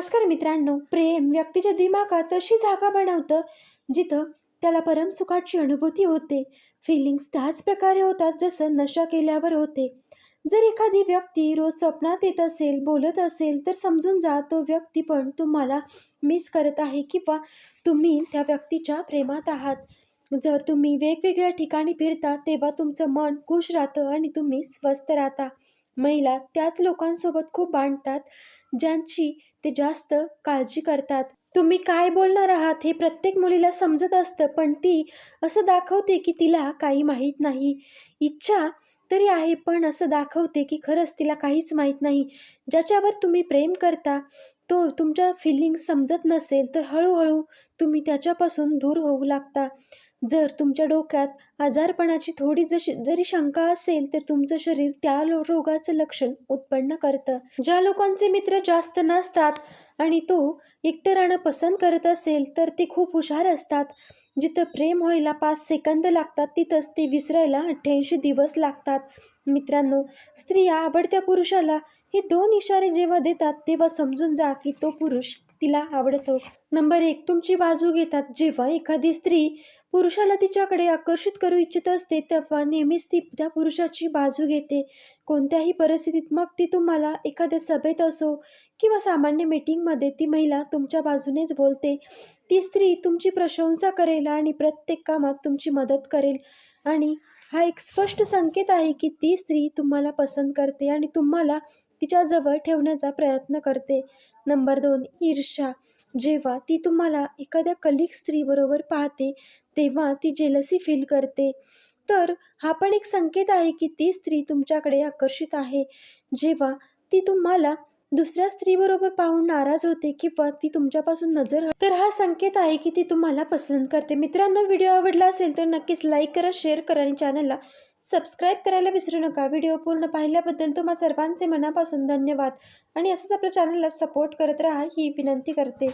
नमस्कार मित्रांनो प्रेम व्यक्तीच्या दिमागात अशी जागा बनवतं जिथं त्याला परमसुखाची अनुभूती होते. फिलिंग्स त्याच प्रकारे होतात जसं नशा केल्यावर होते. जर एखादी व्यक्ती रोज स्वप्नात येत असेल बोलत असेल तर समजून जा तो व्यक्ती पण तुम्हाला मिस करत आहे किंवा तुम्ही त्या व्यक्तीच्या प्रेमात आहात. जर तुम्ही वेगवेगळ्या ठिकाणी फिरता तेव्हा तुमचं मन खुश राहतं आणि तुम्ही स्वस्थ राहता. महिला त्याच लोकांसोबत खूप बांधतात ज्यांची ते जास्त काळजी करतात. तुम्ही काय बोलणार आहात हे प्रत्येक मुलीला समजत असतं पण ती असं दाखवते की तिला काही माहीत नाही. इच्छा तरी आहे पण असं दाखवते की खरंच तिला काहीच माहीत नाही. ज्याच्यावर तुम्ही प्रेम करता तो तुमच्या फिलिंग समजत नसेल तर हळूहळू तुम्ही त्याच्यापासून दूर होऊ लागता. जर तुमच्या डोक्यात आजारपणाची थोडी जशी जरी शंका असेल तर तुमचं शरीर त्या रोगाचं लक्षण उत्पन्न करतं. ज्या लोकांचे मित्र जास्त नसतात आणि तो एकटं राहणं पसंत करत असेल तर ते खूप हुशार असतात. जिथं प्रेम व्हायला पाच सेकंद लागतात तिथंच ते विसरायला अठ्ठ्याऐंशी दिवस लागतात. मित्रांनो स्त्रिया आवडत्या पुरुषाला हे दोन इशारे जेव्हा देतात तेव्हा समजून जा की तो पुरुष तिला आवडतो. नंबर एक तुमची बाजू घेतात. जेव्हा एखादी स्त्री पुरुषाला तिच्याकडे आकर्षित करू इच्छित असते तेव्हा नेहमीच ती त्या पुरुषाची बाजू घेते. कोणत्याही परिस्थितीत मग ती तुम्हाला एखाद्या सभेत असो किंवा सामान्य मीटिंगमध्ये ती महिला तुमच्या बाजूनेच बोलते. ती स्त्री तुमची प्रशंसा करेल आणि प्रत्येक कामात तुमची मदत करेल. आणि हा एक स्पष्ट संकेत आहे की ती स्त्री तुम्हाला पसंत करते आणि तुम्हाला तिच्याजवळ ठेवण्याचा प्रयत्न करते. नंबर दोन ईर्ष्या. जेव्हा ती तुम्हाला एखाद्या कलिक स्त्रीबरोबर पाहते तेव्हा ती जेलसी फील करते. तर हा पण एक संकेत आहे की ती स्त्री तुमच्याकडे आकर्षित आहे. जेव्हा ती तुम्हाला दुसऱ्या स्त्रीबरोबर पाहून नाराज होते किंवा ती तुमच्यापासून नजर तर हा संकेत आहे की ती तुम्हाला पसंत करते. मित्रांनो व्हिडिओ आवडला असेल तर नक्कीच लाईक करा शेअर करा आणि चॅनलला सबस्क्राईब करायला विसरू नका. व्हिडिओ पूर्ण पाहिल्याबद्दल तुम्हा सर्वांचे मनापासून धन्यवाद. आणि असंच आपल्या चॅनलला सपोर्ट करत राहा ही विनंती करते.